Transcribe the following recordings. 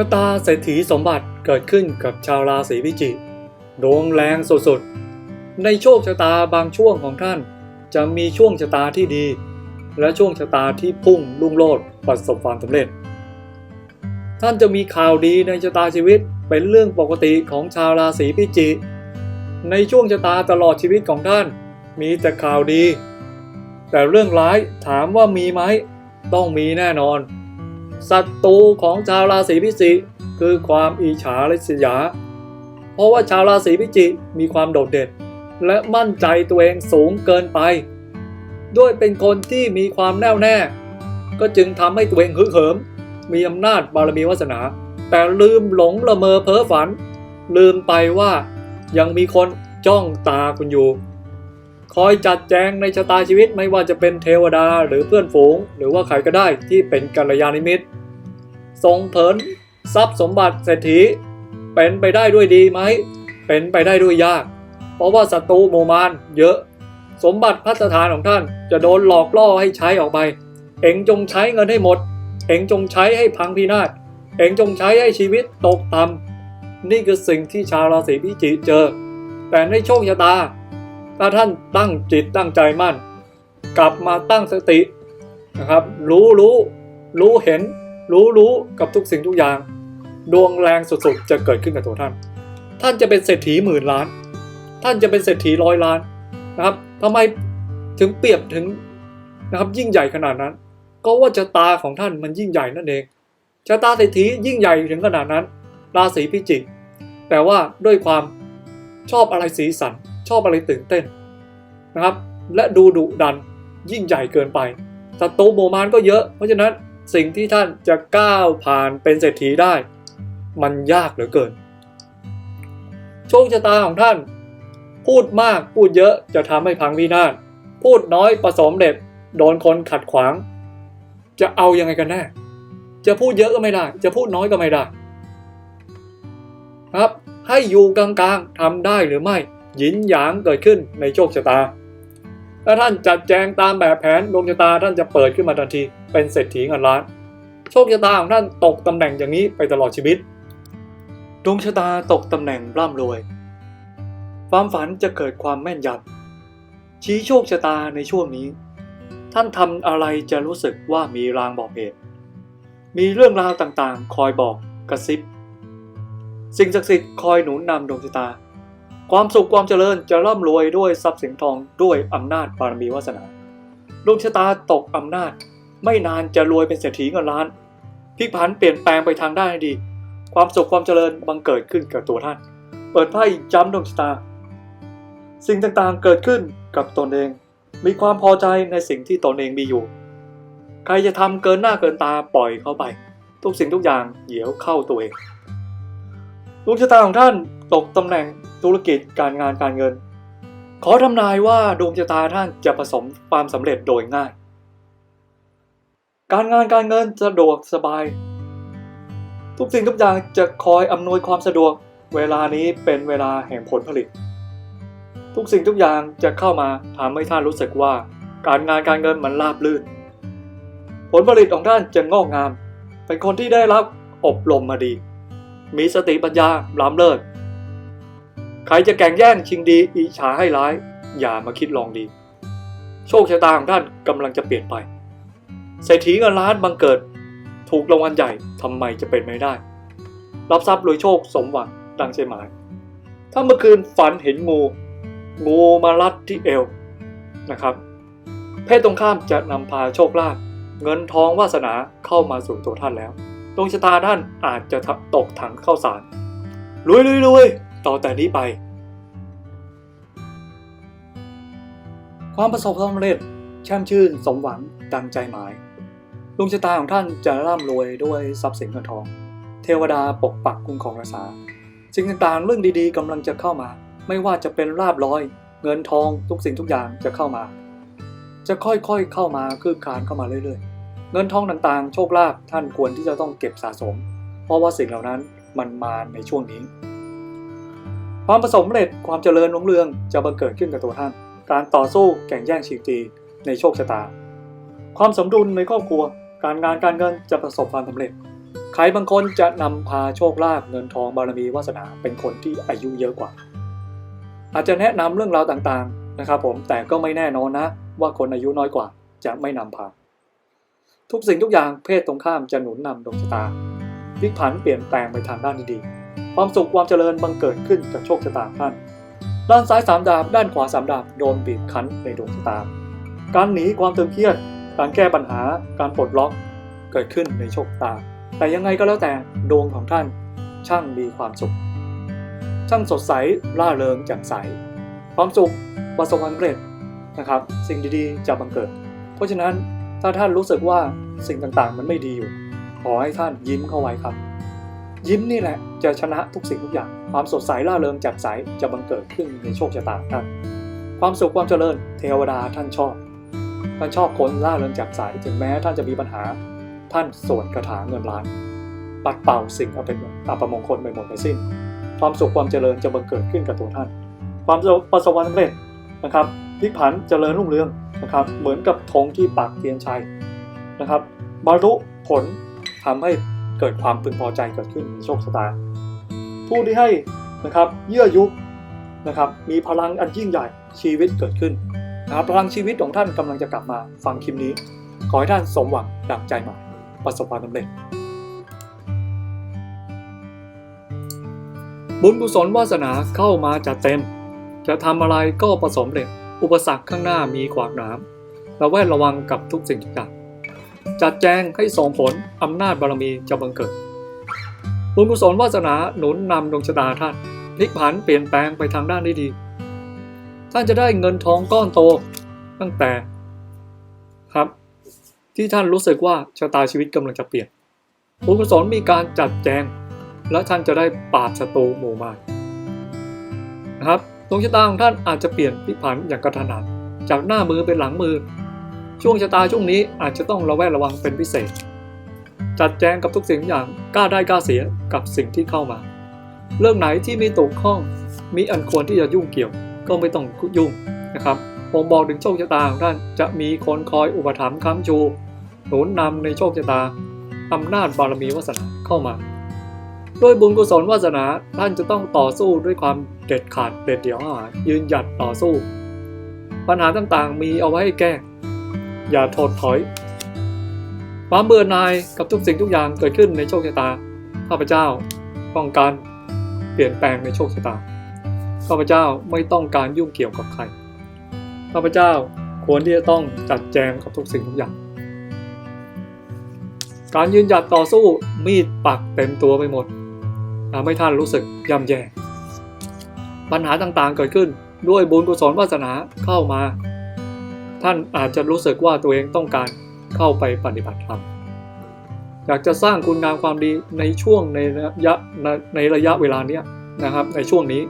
ชะตาเศรษฐีสมบัติเกิดขึ้นกับชาวราศีพิจิกดวงแรงสุดๆ ในโชคชะตาบางช่วงของท่าน จะมีช่วงชะตาที่ดี และช่วงชะตาที่พุ่งลุ่งโลดประสบความสำเร็จ ท่านจะมีข่าวดีในชะตาชีวิตเป็นเรื่องปกติของชาวราศีพิจิกในช่วงชะตาตลอดชีวิตของท่าน มีแต่ข่าวดี แต่เรื่องร้ายถามว่ามีไหมต้องมีแน่นอน ศัตรูของชาวราศีพิจิกคือความอิจฉาริษยา เพราะว่าชาวราศีพิจิกมีความโดดเด่น และมั่นใจตัวเองสูงเกินไป ด้วยเป็นคนที่มีความแน่วแน่ ก็จึงทำให้ตัวเองฮึกเหิม มีอำนาจบารมีวาสนา แต่ลืมหลงละเมอเพ้อฝัน ลืมไปว่ายังมีคนจ้องตาคุณอยู่ คอยจัดแจงในชะตาชีวิตไม่ว่าจะเป็นเทวดาหรือเพื่อนฝูง หรือว่าใครก็ได้ที่เป็นกัลยาณมิตรส่งเผลทรัพย์สมบัติเศรษฐี เป็นไปได้ด้วยดีไหม เป็นไปได้ด้วยยาก เพราะว่าศัตรูโมมานเยอะ สมบัติพัฒฐานของท่านจะโดนหลอกล่อให้ใช้ออกไป เอ็งจงใช้เงินให้หมด เอ็งจงใช้ให้พังพินาศ เอ็งจงใช้ให้ชีวิตตกต่ำนี่คือสิ่งที่ชาวราศีพิจิกเจอ แต่ในโชคชะตา ถ้าท่านตั้งจิตตั้งใจมั่น กลับมาตั้งสตินะครับ รู้รู้รู้เห็น รู้รู้กับทุกสิ่งทุกอย่าง ดวงแรงสุดๆ จะเกิดขึ้นกับตัวท่าน ท่านจะเป็นเศรษฐีหมื่นล้าน ท่านจะเป็นเศรษฐีร้อยล้านนะครับทำไมถึงเปรียบถึงนะครับยิ่งใหญ่ขนาดนั้น ก็ว่าชะตาของท่านมันยิ่งใหญ่นั่นเองชะตาเศรษฐียิ่งใหญ่ถึงขนาดนั้น ราศีพิจิกแต่ว่าด้วยความชอบอะไรสีสัน ชอบอะไรตื่นเต้นนะครับ และดูดุดันยิ่งใหญ่เกินไปศัตรูโมมานก็เยอะ เพราะฉะนั้นสิ่งที่ท่านจะก้าวผ่านเป็นเศรษฐีได้ มันยากเหลือเกิน โชคชะตาของท่าน พูดมากพูดเยอะจะทำให้พังพินาศพูดน้อยประสมเด็จโดนคนขัดขวาง จะเอายังไงกันแน่ จะพูดเยอะก็ไม่ได้ จะพูดน้อยก็ไม่ได้ ครับให้อยู่กลางๆทำได้หรือไม่ หยินหยางเกิดขึ้นในโชคชะตา ถ้าท่านจัดแจงตามแบบแผนดวงชะตาท่านจะเปิดขึ้นมาทันที เป็นเศรษฐีเงินล้าน โชคชะตาของท่านตกตำแหน่งอย่างนี้ไปตลอดชีวิต ดวงชะตาตกตำแหน่งร่ำรวย ความฝันจะเกิดความแม่นยำชี้โชคชะตาในช่วงนี้ ท่านทำอะไรจะรู้สึกว่ามีรางบอกเหตุ มีเรื่องราวต่างๆ คอยบอกกระซิบ สิ่งศักดิ์สิทธิ์คอยหนุนนำดวงชะตา ความสุขความเจริญจะร่ำรวยด้วยทรัพย์สินทองด้วยอำนาจบารมีวาสนาดวงชะตาตกอำนาจ ไม่นานจะรวยเป็นเศรษฐีเงินล้านพลิกผันเปลี่ยนแปลงไปทางด้านดี ความสุขความเจริญบังเกิดขึ้นกับตัวท่าน เปิดไพ่จ้ำดวงชะตา สิ่งต่างๆเกิดขึ้นกับตนเอง มีความพอใจในสิ่งที่ตนเองมีอยู่ ใครจะทำเกินหน้าเกินตาปล่อยเขาไป ทุกสิ่งทุกอย่างเดี๋ยวเข้าตัวเองดวงชะตาของท่านตกตำแหน่ง ธุรกิจการงานการเงิน ขอทำนายว่าดวงชะตาท่านจะประสบความสำเร็จโดยง่าย การงานการเงินสะดวกสบาย ทุกสิ่งทุกอย่างจะคอยอำนวยความสะดวก เวลานี้เป็นเวลาแห่งผลผลิต ทุกสิ่งทุกอย่างจะเข้ามาทำให้ท่านรู้สึกว่า การงานการเงินมันราบรื่น ผลผลิตของท่านจะงอกงาม เป็นคนที่ได้รับอบรมมาดี มีสติปัญญาล้ำเลิศ ใครจะแข่งแย่งชิงดีอิจฉาให้ร้าย อย่ามาคิดลองดี โชคชะตาของท่านกำลังจะเปลี่ยนไปเศรษฐีเงินล้านบังเกิด ถูกรางวัลใหญ่ทำไมจะเป็นไม่ได้ รับทรัพย์รวยโชคสมหวังดังใจหมาย ถ้าเมื่อคืนฝันเห็นงู งูมารัดที่เอวนะครับ เพศตรงข้ามจะนำพาโชคลาภเงินทองวาสนาเข้ามาสู่ตัวท่านแล้วดวงชะตาท่านอาจจะตกถังเข้าสารรวยรวยรวย ต่อแต่นี้ไป ความประสบความสำเร็จแช่มชื่นสมหวังดังใจหมายดวงชะตาของท่านจะร่ำรวยด้วยทรัพย์สินเงินทอง เทวดาปกปักคุ้มครองรักษาสิ่งต่างๆเรื่องดีๆกำลังจะเข้ามา ไม่ว่าจะเป็นลาบลอย เงินทองทุกสิ่งทุกอย่างจะเข้ามา จะค่อยๆเข้ามาคืบคลานเข้ามาเรื่อยๆ เงินทองต่างๆ โชคลาภท่านควรที่จะต้องเก็บสะสม เพราะว่าสิ่งเหล่านั้นมันมาในช่วงนี้ ความประสบความสำเร็จความเจริญรุ่งเรืองจะบังเกิดขึ้นกับตัวท่าน การต่อสู้แข่งแย่งชิงตีในโชคชะตา ความสมดุลในครอบครัว การงานการเงินจะประสบความสำเร็จ ใครบางคนจะนำพาโชคลาภเงินทองบารมีวาสนาเป็นคนที่อายุเยอะกว่า อาจจะแนะนำเรื่องราวต่างๆนะครับผมแต่ก็ไม่แน่นอนนะ ว่าคนอายุน้อยกว่าจะไม่นำพา ทุกสิ่งทุกอย่างเพศตรงข้ามจะหนุนนำดวงชะตาพลิกผันเปลี่ยนแปลงไปทางด้านที่ดี ความสุขความเจริญบังเกิดขึ้นกับโชคชะตาท่าน ด้านซ้ายสามดาบ ด้านขวาสามดาบโดนบีบคั้นในดวงชะตา การหนีความตึงเครียด การแก้ปัญหา การปลดล็อก เกิดขึ้นในโชคตา แต่ยังไงก็แล้วแต่ดวงของท่าน ช่างมีความสุข ช่างสดใสร่าเริงแจ่มใส ความสุขประสบความสำเร็จนะครับ สิ่งดีๆจะบังเกิด เพราะฉะนั้นถ้าท่านรู้สึกว่าสิ่งต่างๆ มันไม่ดีอยู่ ขอให้ท่านยิ้มเข้าไว้ครับ ยิ้มนี่แหละจะชนะทุกสิ่งทุกอย่าง ความสดใสร่าเริงแจ่มใสจะบังเกิดขึ้นในโชคชะตาท่านความสุขความเจริญ เทวดาท่านชอบท่านชอบคนร่าเริงแจ่มใสถึงแม้ท่านจะมีปัญหา ท่านสวดคาถาเงินล้าน ปัดเป่าสิ่งเอัปเป็นอัปมงคลไปหมดไปสิ้น ความสุขความเจริญจะบังเกิดขึ้นกับตัวท่าน ความประสบความสำเร็จนะครับพลิกผันเจริญรุ่งเรืองนะครับ เหมือนกับธงที่ปักเทียนชัยนะครับบรรลุผลทำให้ เกิดความพึงพอใจเกิดขึ้นในโชคชะตาผู้ที่ให้นะครับเยื่อยุนะครับมีพลังอันยิ่งใหญ่ชีวิตเกิดขึ้นนะครับพลังชีวิตของท่านกำลังจะกลับมาฟังคลิปนี้ ขอให้ท่านสมหวังดังใจหมายประสบความสำเร็จ บุญกุศลวาสนาเข้ามาจัดเต็ม จะทำอะไรก็ประสมเร็จ อุปสรรคข้างหน้ามีขวากหน้ำระแวดระวังกับทุกสิ่งทุกอย่าง จัดแจงให้ส่งผลอำนาจบารมีจะบังเกิด บุญกุศลวาสนาหนุนนำดวงชะตาท่านพลิกผันเปลี่ยนแปลงไปทางด้านที่ดี ท่านจะได้เงินทองก้อนโตตั้งแต่ครับ ที่ท่านรู้สึกว่าชะตาชีวิตกำลังจะเปลี่ยน บุญกุศลมีการจัดแจง และท่านจะได้ปราบศัตรูหมู่มารนะครับดวงชะตาของท่านอาจจะเปลี่ยนพลิกผันอย่างกระทันหันจากหน้ามือเป็นหลังมือ ช่วงชะตาช่วงนี้อาจจะต้องระแวดระวังเป็นพิเศษ จัดแจงกับทุกสิ่งทุกอย่างกล้าได้กล้าเสียกับสิ่งที่เข้ามา เรื่องไหนที่มีตกข้องมีอันควรที่จะยุ่งเกี่ยว ก็ไม่ต้องยุ่งนะครับผมบอกถึงโชคชะตาของท่านจะมีคนคอยอุปถัมภ์ค้ำชูหนุนนำในโชคชะตาอำนาจบารมีวาสนาเข้ามาด้วยบุญกุศลวาสนาท่านจะต้องต่อสู้ด้วยความเด็ดขาดเด็ดเดี่ยวหายืนหยัดต่อสู้ ปัญหาต่างๆ มีเอาไว้ให้แก้ อย่าถดถอย ความเบื่อหน่ายกับทุกสิ่งทุกอย่างเกิดขึ้นในโชคชะตา ข้าพเจ้าต้องการเปลี่ยนแปลงในโชคชะตา ข้าพเจ้าไม่ต้องการยุ่งเกี่ยวกับใคร ข้าพเจ้าควรที่จะต้องจัดแจงกับทุกสิ่งทุกอย่าง การยืนหยัดต่อสู้มีดปักเต็มตัวไปหมดทำให้ท่านรู้สึกย่ำแย่ ปัญหาต่างๆเกิดขึ้นด้วยบุญกุศลวาสนาเข้ามา ท่านอาจจะรู้สึกว่าตัวเองต้องการเข้าไปปฏิบัติธรรมอยากจะสร้างคุณงามความดีในช่วงในระยะในในระยะเวลาเนี้ยนะครับ ในช่วงนี้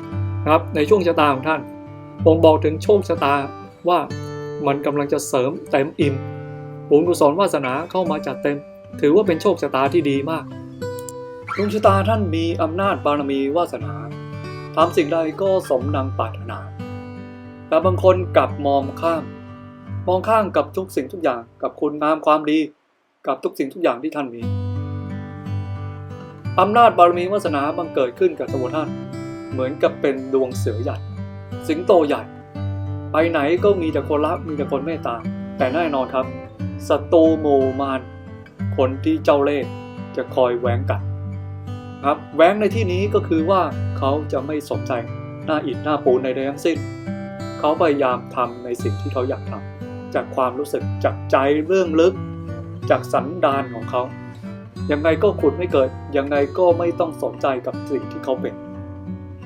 นะครับในช่วงชะตาของท่านผมบอกถึงโชคชะตาว่ามันกำลังจะเสริมเต็มอิ่มบุญกุศลวาสนาเข้ามาจัดเต็ม ถือว่าเป็นโชคชะตาที่ดีมากดวงชะตาท่านมีอำนาจบารมีวาสนาทำสิ่งใดก็สมดังปรารถนาแต่บางคนกลับมองข้าม มองข้ามกับทุกสิ่งทุกอย่างกับคุณงามความดี กับทุกสิ่งทุกอย่างที่ท่านมีอำนาจบารมีวาสนาบังเกิดขึ้นกับตัวท่าน เหมือนกับเป็นดวงเสือใหญ่ สิงโตใหญ่ ไปไหนก็มีแต่คนรักมีแต่คนเมตตา แต่แน่นอนครับศัตรูหมู่มารคนที่เจ้าเล่ห์จะคอยแหวงกัดครับแหวงในที่นี้ก็คือว่าเขาจะไม่สนใจหน้าอิฐหน้าปูนในใดทั้งสิ้น เขาพยายามทำในสิ่งที่เขาอยากทำ จากความรู้สึกจากใจเรื่องลึก จากสันดานของเขา ยังไงก็ขุดไม่เกิด ยังไงก็ไม่ต้องสนใจกับสิ่งที่เขาเป็น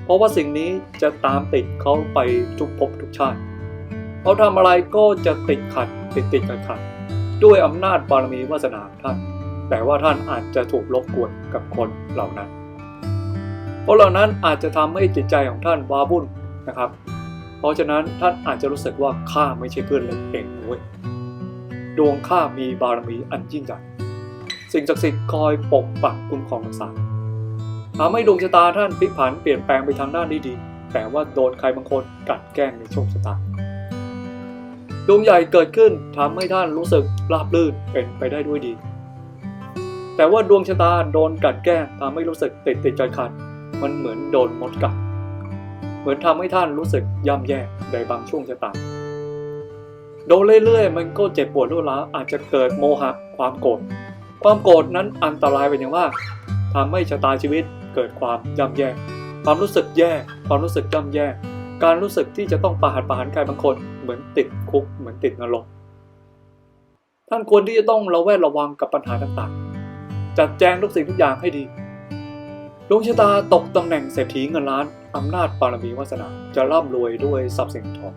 เพราะว่าสิ่งนี้จะตามติดเขาไปทุกภพทุกชาติเขาทำอะไรก็จะติดขัดติดติดขัดขัดด้วยอำนาจบารมีวาสนาท่าน แต่ว่าท่านอาจจะถูกรบกวนกับคนเหล่านั้น เพราะเหล่านั้นอาจจะทำให้จิตใจของท่านว้าวุ่นนะครับ เพราะฉะนั้นท่านอาจจะรู้สึกว่าข้าไม่ใช่เพื่อนเล่นเองนะเว้ยดวงข้ามีบารมีอันยิ่งใหญ่สิ่งศักดิ์สิทธิ์คอยปกปักคุ้มครองรักษาทำให้ดวงชะตาท่านพลิกผันเปลี่ยนแปลงไปทางด้านที่ดีแต่ว่าโดนใครบางคนกัดแกล้งในโชคชะตาดวงใหญ่เกิดขึ้นทำให้ท่านรู้สึกราบรื่นเป็นไปได้ด้วยดี แต่ว่าดวงชะตาโดนกัดแกล้งทำให้รู้สึกติดติดๆขัดมันเหมือนโดนมดกัด เหมือนทำให้ท่านรู้สึกย่ำแย่ในบางช่วงชะตาโดนเรื่อยๆ มันก็เจ็บปวดรุนแรงอาจจะเกิดโมหะความโกรธความโกรธนั้นอันตรายเป็นอย่างมากทำให้ชะตาชีวิตเกิดความย่ำแย่ ความรู้สึกแย่ ความรู้สึกย่ำแย่ การรู้สึกที่จะต้องประหัตประหารใครบางคน เหมือนติดคุก เหมือนติดนรก ท่านควรที่จะต้องระแวดระวังกับปัญหาต่างๆ จัดแจงทุกสิ่งทุกอย่างให้ดี ดวงชะตาตกตำแหน่งเศรษฐีเงินล้านอำนาจปารมีวาสนาจะร่ำรวยด้วยทรัพย์สินทอง